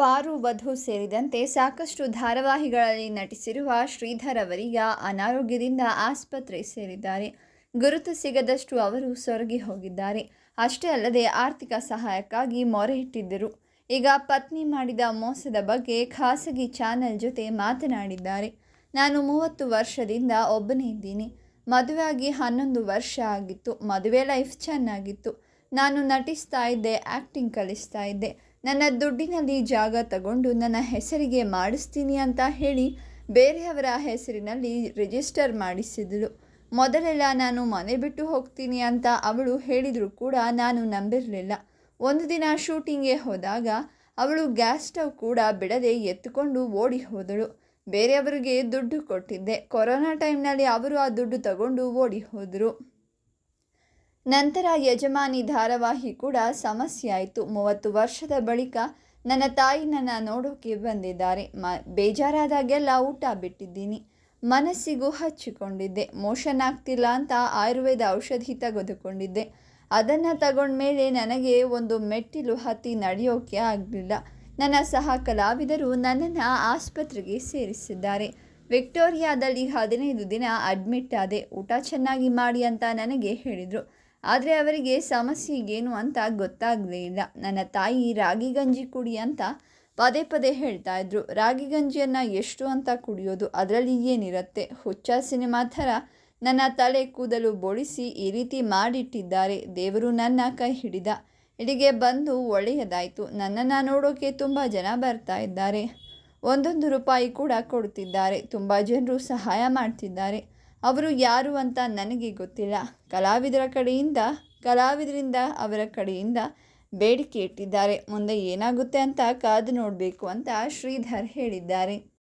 ಪಾರು ವಧು ಸೇರಿದಂತೆ ಸಾಕಷ್ಟು ಧಾರಾವಾಹಿಗಳಲ್ಲಿ ನಟಿಸಿರುವ ಶ್ರೀಧರ್ ಅವರೀಗ ಅನಾರೋಗ್ಯದಿಂದ ಆಸ್ಪತ್ರೆ ಸೇರಿದ್ದಾರೆ. ಗುರುತು ಸಿಗದಷ್ಟು ಅವರು ಸೊರಗಿ ಹೋಗಿದ್ದಾರೆ. ಅಷ್ಟೇ ಅಲ್ಲದೆ ಆರ್ಥಿಕ ಸಹಾಯಕ್ಕಾಗಿ ಮೊರೆ ಇಟ್ಟಿದ್ದರು. ಈಗ ಪತ್ನಿ ಮಾಡಿದ ಮೋಸದ ಬಗ್ಗೆ ಖಾಸಗಿ ಚಾನೆಲ್ ಜೊತೆ ಮಾತನಾಡಿದ್ದಾರೆ. ನಾನು ಮೂವತ್ತು ವರ್ಷದಿಂದ ಒಬ್ಬನೇ ಇದ್ದೀನಿ. ಮದುವೆಯಾಗಿ ಹನ್ನೊಂದು ವರ್ಷ ಆಗಿತ್ತು. ಮದುವೆ ಲೈಫ್ ಚೆನ್ನಾಗಿತ್ತು. ನಾನು ನಟಿಸ್ತಾ ಇದ್ದೆ ಆ್ಯಕ್ಟಿಂಗ್ ಕಲಿಸ್ತಾ ಇದ್ದೆ. ನನ್ನ ದುಡ್ಡಿನಲ್ಲಿ ಜಾಗ ತಗೊಂಡು ನನ್ನ ಹೆಸರಿಗೆ ಮಾಡಿಸ್ತೀನಿ ಅಂತ ಹೇಳಿ ಬೇರೆಯವರ ಹೆಸರಿನಲ್ಲಿ ರಿಜಿಸ್ಟರ್ ಮಾಡಿಸಿದಳು. ಮೊದಲೆಲ್ಲ ನಾನು ಮನೆ ಬಿಟ್ಟು ಹೋಗ್ತೀನಿ ಅಂತ ಅವಳು ಹೇಳಿದರೂ ಕೂಡ ನಾನು ನಂಬಿರಲಿಲ್ಲ. ಒಂದು ದಿನ ಶೂಟಿಂಗ್ಗೆ ಹೋದಾಗ ಅವಳು ಗ್ಯಾಸ್ ಸ್ಟವ್ ಕೂಡ ಬಿಡದೆ ಎತ್ತುಕೊಂಡು ಓಡಿ ಹೋದಳು. ಬೇರೆಯವರಿಗೆ ದುಡ್ಡು ಕೊಟ್ಟಿದ್ದೆ. ಕೊರೋನಾ ಟೈಮ್ನಲ್ಲಿ ಅವರು ಆ ದುಡ್ಡು ತಗೊಂಡು ಓಡಿ ಹೋದರು. ನಂತರ ಯಜಮಾನಿ ಧಾರಾವಾಹಿ ಕೂಡ ಸಮಸ್ಯೆ ಆಯಿತು ಮೂವತ್ತು ವರ್ಷದ ಬಳಿಕ ನನ್ನ ತಾಯಿ ನನ್ನ ನೋಡೋಕೆ ಬಂದಿದ್ದಾರೆ. ಮ, ಬೇಜಾರಾದಾಗೆಲ್ಲ ಊಟ ಬಿಟ್ಟಿದ್ದೀನಿ. ಮನಸ್ಸಿಗೂ ಹಚ್ಚಿಕೊಂಡಿದ್ದೆ. ಮೋಷನ್ ಆಗ್ತಿಲ್ಲ ಅಂತ ಆಯುರ್ವೇದ ಔಷಧಿ ತೆಗೆದುಕೊಂಡಿದ್ದೆ. ಅದನ್ನು ತಗೊಂಡ್ಮೇಲೆ ನನಗೆ ಒಂದು ಮೆಟ್ಟಿಲು ಹತ್ತಿ ನಡೆಯೋಕೆ ಆಗಲಿಲ್ಲ. ನನ್ನ ಸಹ ಕಲಾವಿದರು ನನ್ನನ್ನು ಆಸ್ಪತ್ರೆಗೆ ಸೇರಿಸಿದ್ದಾರೆ. ವಿಕ್ಟೋರಿಯಾದಲ್ಲಿ ಹದಿನೈದು ದಿನ ಅಡ್ಮಿಟ್ ಆದೆ. ಊಟ ಚೆನ್ನಾಗಿ ಮಾಡಿ ಅಂತ ನನಗೆ ಹೇಳಿದರು. ಆದರೆ ಅವರಿಗೆ ಸಮಸ್ಯೆಗೇನು ಅಂತ ಗೊತ್ತಾಗಲೇ ಇಲ್ಲ. ನನ್ನ ತಾಯಿ ರಾಗಿ ಗಂಜಿ ಕುಡಿ ಅಂತ ಪದೇ ಪದೇ ಹೇಳ್ತಾ ಇದ್ರು. ರಾಗಿ ಗಂಜಿಯನ್ನು ಎಷ್ಟು ಅಂತ ಕುಡಿಯೋದು ಅದರಲ್ಲಿ ಏನಿರುತ್ತೆ? ಹುಚ್ಚ ಸಿನಿಮಾ ಥರ ನನ್ನ ತಲೆ ಕೂದಲು ಬೋಳಿಸಿ ಈ ರೀತಿ ಮಾಡಿಟ್ಟಿದ್ದಾರೆ. ದೇವರು ನನ್ನ ಕೈ ಹಿಡಿದ. ಇಲ್ಲಿಗೆ ಬಂದು ಒಳ್ಳೆಯದಾಯಿತು. ನನ್ನನ್ನು ನೋಡೋಕೆ ತುಂಬ ಜನ ಬರ್ತಾ ಇದ್ದಾರೆ. ಒಂದೊಂದು ರೂಪಾಯಿ ಕೂಡ ಕೊಡ್ತಿದ್ದಾರೆ. ತುಂಬ ಜನರು ಸಹಾಯ ಮಾಡ್ತಿದ್ದಾರೆ. ಅವರು ಯಾರು ಅಂತ ನನಗೆ ಗೊತ್ತಿಲ್ಲ. ಕಲಾವಿದರ ಕಡೆಯಿಂದ, ಕಲಾವಿದರಿಂದ ಅವರ ಕಡೆಯಿಂದ ಬೇಡಿಕೆ ಇಟ್ಟಿದ್ದಾರೆ. ಮುಂದೆ ಏನಾಗುತ್ತೆ ಅಂತ ಕಾದು ನೋಡಬೇಕು ಅಂತ ಶ್ರೀಧರ್ ಹೇಳಿದ್ದಾರೆ.